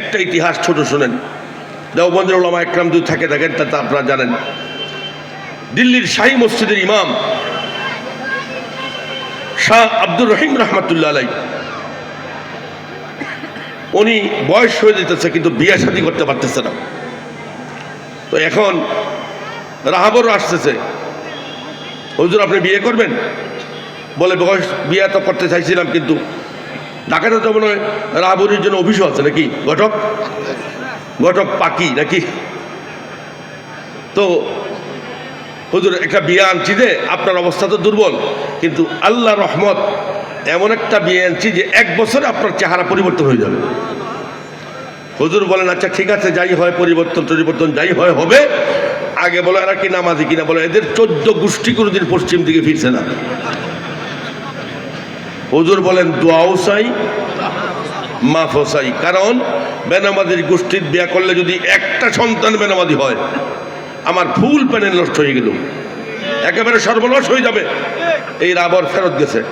একটা ইতিহাস ছোট শোনেন। দেওবন্দের ওলামা একরাম যদি থাকে থাকেন, তা আপনারা জানেন। দিল্লির শাহী মসজিদের ইমাম শাহ আব্দুর রহিম রহমতুল্লাহ আলাই উনি বয়স হয়ে যেতেছে, কিন্তু বিয়ে শাদী করতে পারতেছে না। তো এখন রাহাবরও আসতেছে। হুজুর, আপনি বিয়ে করবেন? বলে, বয়স, বিয়ে তো করতে চাইছিলাম, কিন্তু ঢাকাতে তো মনে হয় রাহাবরির জন্য অফিসও আছে নাকি? ঘটক? ঘটক পাকি নাকি? তো হুজুর, একটা বিয়ে আনছি যে আপনার অবস্থা তো দুর্বল, কিন্তু আল্লাহ রহমত এমন একটা বিয়ে আনছি যে এক বছরে আপনার চেহারা পরিবর্তন হয়ে যাবে। হুজুর বলেন আচ্ছা ঠিক আছে, যাই হয় পরিবর্তন পরিবর্তন যাই হয়, হবে। আগে বলো এরা কি নামাজি কিনা? বলো, এদের চোদ্দ গোষ্ঠী কোনোদিন পশ্চিম দিকে ফিরছে না। হুজুর বলেন, দোয়াও চাই, মাফও চাই। কারণ বেনামাদির গোষ্ঠীর বিয়া করলে যদি একটা সন্তান বেনামাদি হয়, আমার ফুল প্যানেল নষ্ট হয়ে গেল। একেবারে সর্বনাশ হয়ে যাবে। এই রাবর ফেরত গেছে।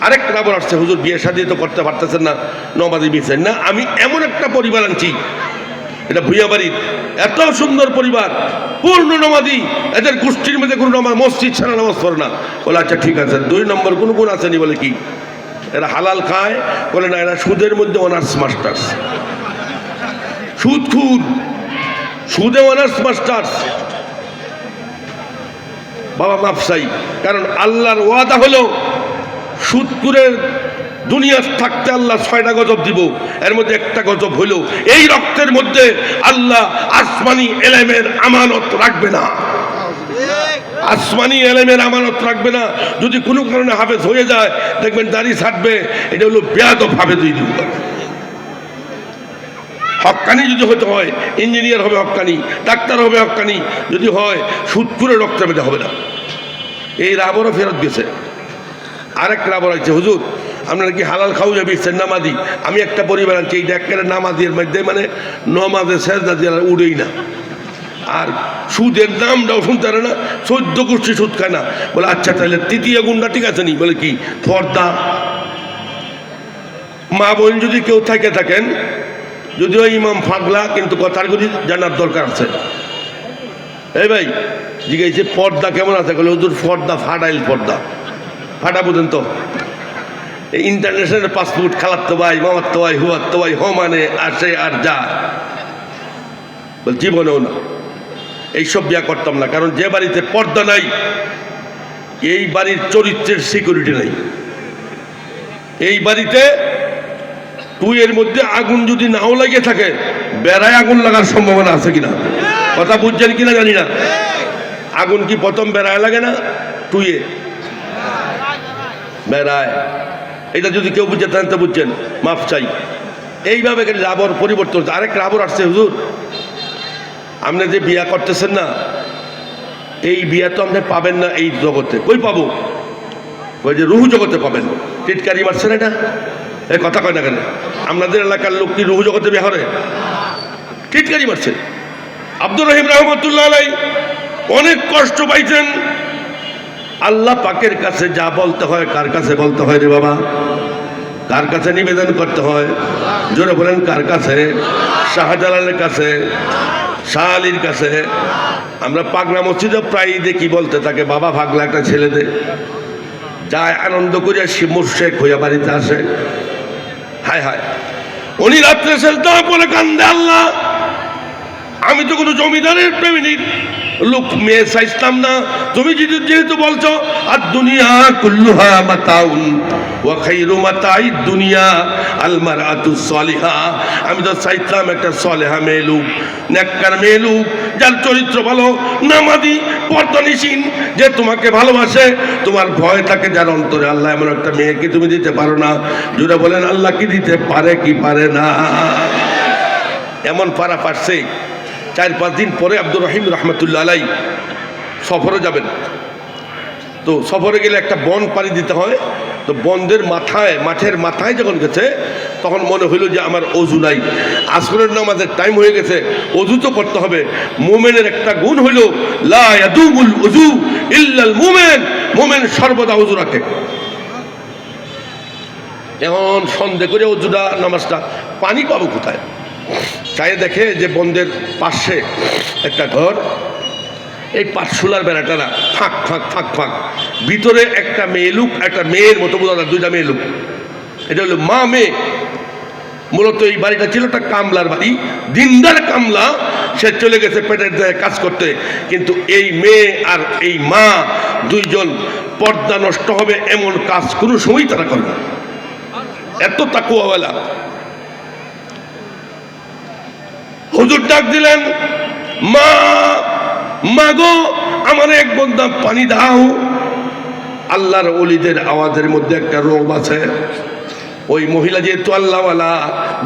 আরেক রাবর আসছে, হুজুর, বিয়ে শাদি তো করতে পারতেছেন না নমাদি বিয়েছেন না। আমি এমন একটা পরিবার আনছি এটা ভুইয়া বাড়ির এত সুন্দর পরিবার, পূর্ণ নমাদি এদের গোষ্ঠীর মধ্যে কোনো নামাজ মসজিদ ছাড়া নামাজ পড়ে না। বলে আচ্ছা ঠিক আছে, দুই নম্বর কোনো গুণ আসেনি বলে, কি? এরা হালাল খায়। বলে, না, এরা সুদের মধ্যে অনার্স মাস্টার্স। সুদ খুদ সুদে অনার্স মাস্টার্স। বাবা মাফসাই কারণ আল্লাহর ওয়াদা হলো, সুদকুরের দুনিয়া থাকতে আল্লাহ ছয়টা গজব দিব। এর মধ্যে একটা গজব হইল, এই রক্তের মধ্যে আল্লাহ আসমানি এলেমের আমানত রাখবে না। আসমানি এলেমের আমানত রাখবে না। যদি কোনো কারণে হাফেজ হয়ে যায়, দেখবেন দাড়ি ছাড়বে এটা হলো বেয়াদব হাফেজ হয়ে দিব হক্কানি যদি হতে হয়, ইঞ্জিনিয়ার হবে হক্কানি ডাক্তার হবে হক্কানি যদি হয় সুদকুরে রক্তের মধ্যে হবে না। এই রাবরও ফেরত গেছে। আরেক রাবর আছে, হুজুর আপনারা কি হালাল খাও যাবি? নামাদি আমি একটা পরিবার আনছি এই ডেকের নামাজের মধ্যে মানে নমাজে শেষদা দিয়ে উড়েই না। আর সুদের নামটাও শুনতে পারে না, চোদ্দ গোষ্ঠী সুদ খায় না। বলে আচ্ছা তাহলে তৃতীয় গুণটা ঠিক আছে নি? বলে, কি? পর্দা। মা বোন যদি কেউ থাকে, থাকেন যদিও ইমাম ফাগলা কিন্তু কথার গুলি জানার দরকার আছে। এই ভাই, জিজ্ঞাসা পর্দা কেমন আছে? বলে, হুজুর, পর্দা, ফাটাইল পর্দা। ফাটা বুঝেন তো ইন্টারন্যাশনাল পাসপোর্ট খালাত্তো ভাই, মামাত্তো ভাই, হুয়াত্তো ভাই হ মানে আসে আর যা। বল, জীবনেও না। এইসব বিয়া করতাম না, কারণ যে বাড়িতে পর্দা নাই, এই বাড়ির চরিত্রের সিকিউরিটি নাই। এই বাড়িতে তুই এর মধ্যে আগুন যদি নাও লাগে থাকে, বেড়ায় আগুন লাগার সম্ভাবনা আছে কিনা? কথা বুঝছেন কিনা জানি না। আগুন কি প্রথম বেড়ায় লাগে না? টুয়ে বেড়ায়। এটা যদি কেউ বুঝে, তাহলে বুঝছেন, মাফ চাই। এইভাবে করে রাবর পরিবর্তন হচ্ছে। আরেক রাবর আসছে, হুজুর। আপনি যে বিয়া করতেছেন না, এই বিয়া তো আপনি পাবেন না এই জগতে। কই পাবো? ওই যে রুহু জগতে পাবেন। টিটকারি মারছেন এটা? এই কথা কয় না কেন? আপনাদের এলাকার লোক কি রুহু জগতে বিয়া করে? টিটকারি মারছে। আব্দুর রহিম রহমতুল্লাহ আলাই অনেক কষ্ট পাইছেন। আল্লাহ পাকের কাছে যা বলতে হয়, কার কাছে বলতে হয় রে বাবা? কার কাছে নিবেদন করতে হয়? জোরে বলেন, কার কাছে? শাহজালালের কাছে শাহ আলীর কাছে? আমরা পাগলা মসজিদে প্রায় দেখি বলতে থাকে, বাবা ভাগলা একটা ছেলে দে। যায় আনন্দ করে শিমুর শেখ হইয়া বাড়িতে আসে। হায় হায়। উনি রাত্রে সেলতা বলে কান্দে, আল্লাহ। আমি তো কোনো জমিদারের প্রেমিনীর লোক, মেয়ে চাইতাম না। তুমি যেহেতু বলছো, আর দুনিয়া কুল্লুহা মাতাউন দুনিয়া আমি তো একটা সলেহা যার চরিত্র ভালো যে তোমাকে ভালোবাসে, তোমার ভয় থাকে যার অন্তরে। আল্লাহ, এমন একটা তুমি দিতে পারো না। জুড়ে বলেন, আল্লাহ কি দিতে পারে কি পারে না? এমন পারা পারছে। চার পাঁচ দিন পরে আব্দুর রহিম রহমতুল্লা আলাই সফরে যাবেন। তো সফরে গেলে একটা বন পাড়ি দিতে হয়। তো বন্ধের মাথায়, মাঠের মাথায় যখন গেছে, তখন মনে হইল যে আমার অজু নাই। আসরের নামাজের টাইম হয়ে গেছে, অজু তো করতে হবে। মোমেনের একটা গুণ হইল অজু ইল্লাল মোমেন। মোমেন সর্বদা অজু রাখে। এখন সন্ধে করে অজুদা নামাজটা, পানি পাবো কোথায়? চাই দেখে যে বন্ধের পাশে একটা ঘর, এই পাটশুলার বেড়াটারা ফাঁক ফাঁক ফাঁক ফাঁক। ভিতরে একটা মেয়ে লুক, একটা মেয়ের মতো বোঝা যায় দুইটা মেয়ে লুক। এটা হলো মা মেয়ে। মূলত এই বাড়িটা ছিল একটা কামলার বাড়ি। দিনদার কামলা, সে চলে গেছে পেটের দায়ে কাজ করতে। কিন্তু এই মেয়ে আর এই মা দুইজন পর্দা নষ্ট হবে, এমন কাজ কোনো সময় তারা করবে এত তাকুয়াওয়ালা। হুজুর ডাক দিলেন, মা মা গো, আমার এক বন্ধা পানি দাও। আল্লাহর অলিদের আওয়াজের মধ্যে একটা রোগ আছে। ওই মহিলা যেহেতু আল্লাহওয়ালা,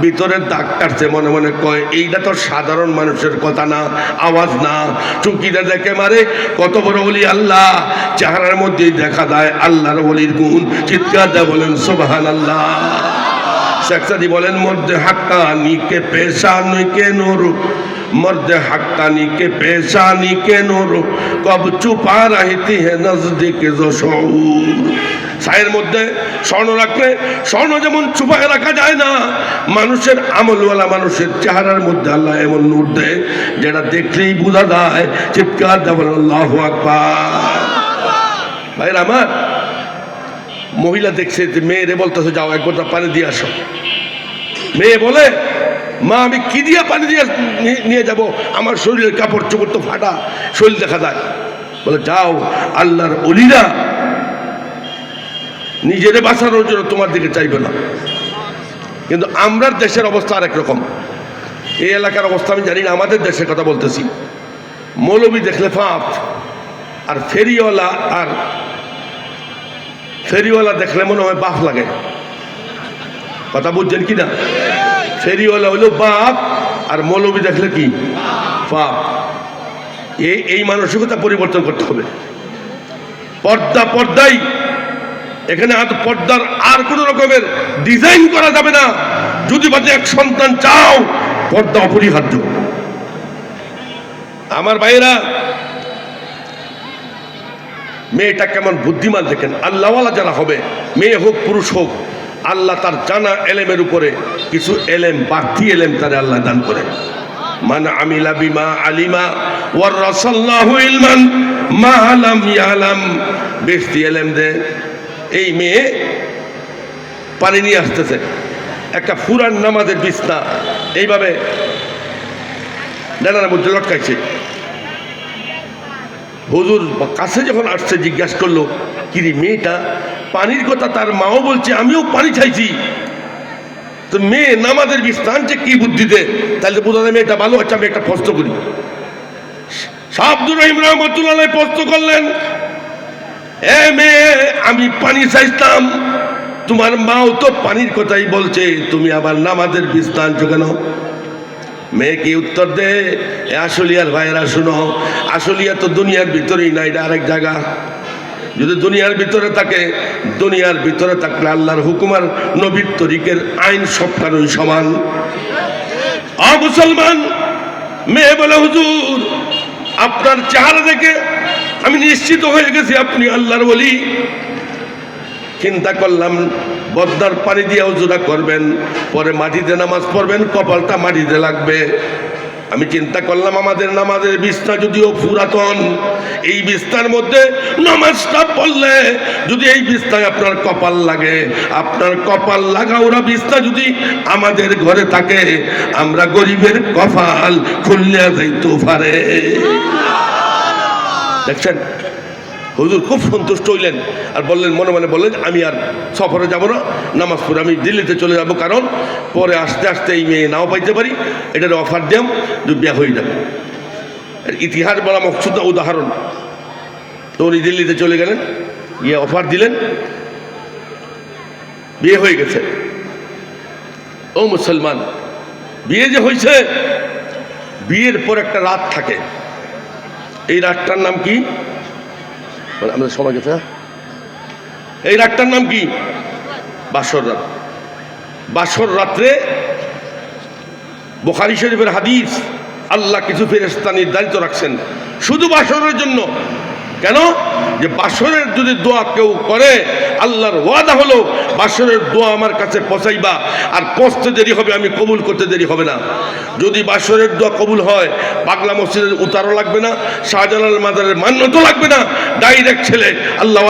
ভিতরের দাগ কাটছে, মনে মনে কয়, এইটা তো সাধারণ মানুষের কথা না, আওয়াজ না। চুকিটা দেখে মারে, কত বড় বলি আল্লাহ। চেহারার মধ্যেই দেখা দেয় আল্লাহর অলির গুণ। চিৎকার দেয় বলেন সোবাহান আল্লাহ শেখসাদি বলেন মধ্যে হাক্কানি কে পেশানি কে নোর, মর্দে হাক্কানি কে পেশানি কে নোর, কব চুপা রাহিতি হে নজদিক জশৌর সায়ের মধ্যে স্বর্ণ রাখলে, স্বর্ণ যেমন চুপায় রাখা যায় না, মানুষের আমলওয়ালা মানুষের চেহারার মধ্যে আল্লাহ এমন নূর দেয়, যেটা দেখলেই বোঝা যায়, চিৎকার দেবেন আল্লাহ আকবার। ভাইরা আমার মহিলা দেখছে যে মেয়েরে বলতেছে, যাও, এক বোতল পানি দিয়ে আসো। মেয়ে বলে, মা, আমি কি দিয়ে পানি দিয়ে নিয়ে- নিয়ে যাব? আমার শরীরের কাপড় চোপড় তো ফাটা, শরীর দেখা যায়। বলে, যাও, আল্লাহর অলিরা নিজেরে বাঁচানোর জন্য তোমার দিকে চাইবে না। কিন্তু আমরার দেশের অবস্থা আরেক রকম। এই এলাকার অবস্থা আমি জানি না, আমাদের দেশের কথা বলতেছি। মৌলবী দেখলে ফাঁপ আর ফেরিওয়ালা আর ফেরিওয়ালা দেখলে মনে হয় বাপ লাগে। কথা বুঝছেন কি না ফেরিওয়ালা হইল বাপ, আর মৌলবী দেখলে কি? বাপ। এই এই মানসিকতা পরিবর্তন করতে হবে। পর্দা পর্দাই। এখানে আর পর্দার আর কোন রকমের ডিজাইন করা যাবে না। যদি বাদে এক সন্তান চাও, পর্দা অপরিহার্য। আমার ভাইয়েরা মেয়েটা কেমন বুদ্ধিমান দেখেন। আল্লাহওয়ালা যারা হবে, মেয়ে হোক, পুরুষ হোক, আল্লাহ তার জানা এলেমের উপরে কিছু এলেম, বাড়তি এলেম তারা আল্লাহ দান করে মান আমিলা বিমা আলিমা ওয়ার রাসাল্লাহু ইলমান মা আলাম ইয়ালাম। বেশি এলেম দে। এই মেয়ে পানি নিয়ে আসতেছে। একটা ফুরান নামাজের বিছনা। এইভাবে ডানার মধ্যে লটকাইছে হুজুর কাছে যখন আসছে, জিজ্ঞাসা করল, কিরে মেয়েটা, পানির কথা তার মাও বলছে, আমিও পানি চাইছি। তো মেয়ে নামাজের বিস্তানছে কি বুদ্ধিতে? তাহলে বোঝা যায় মেয়েটা ভালো হচ্ছে, আমি একটা প্রশ্ন করি। শাহাবুর রহিম রহমতুল্লাহ প্রশ্ন করলেন, এ মেয়ে, আমি পানি চাইতাম তোমার মাও তো পানির কথাই বলছে, তুমি আবার নামাজের বিস্তান কেন মেয়ে কি উত্তর দে? এ আসলিয়ার ভাইয়েরা শুনো আসলিয়া তো দুনিয়ার ভিতরেই না এটা আরেক জায়গা। যদি দুনিয়ার ভিতরে থাকে, দুনিয়ার ভিতরে থাকলে আল্লাহর হুকুমার নবীর তরিকের আইন সব সমান। অ মুসলমান, মেয়ে বলে, হুজুর, আপনার চেহারা দেখে আমি নিশ্চিত হয়ে গেছি আপনি আল্লাহর বলি চিন্তা করলাম বদ্দার পানি দিয়ে উজুরা করবেন, পরে মাটিতে নামাজ পড়বেন, কপালটা মাটিতে লাগবে। আমি চিন্তা করলাম, আমাদের নামাজের বিছনা যদিও পুরাতন, এই বিছনার মধ্যে নামাজটা পড়লে যদি এই বিছনায় আপনার কপাল লাগে, আপনার কপাল লাগা ওরা বিছনা যদি আমাদের ঘরে থাকে, আমরা গরিবের কপাল খুললে যাইতে পারে। দেখছেন? হুজুর খুব সন্তুষ্ট হইলেন আর বললেন, মনে মনে বললেন, আমি আর সফরে যাব না, নামাজ পড়ে আমি দিল্লিতে চলে যাব, কারণ পরে আস্তে আস্তে এই মেয়ে নাও পাইতে পারি, এটার অফার দিয়াম বিয়া হয়ে যাবে। ইতিহাস বলা মকসুদ উদাহরণ। তো উনি দিল্লিতে চলে গেলেন, গিয়ে অফার দিলেন, বিয়ে হয়ে গেছে। ও মুসলমান, বিয়ে যে হয়েছে বিয়ের পর একটা রাত থাকে। এই রাতটার নাম কি? আমাদের সময় গেছে? এই রাতটার নাম কি? বাসর রাত। বাসর রাত্রে বোখারি শরীফের হাদিস আল্লাহ কিছু ফেরেস্তা নির্ধারিত রাখছেন। শুধু বাসরের জন্য কেন? যে বাসরের যদি দোয়া কেউ করে, আল্লাহর ওয়াদা হলো, বাসরের দোয়া আমার কাছে পচাইবা, আর পচতে দেরি হবে, আমি কবুল করতে দেরি হবে না। যদি বাসরের দোয়া কবুল হয়, পাগলা মসজিদের উতারও লাগবে না, শাহজালাল মাদারের মান্যতও লাগবে না, ডাইরেক্ট ছেলে আল্লাহ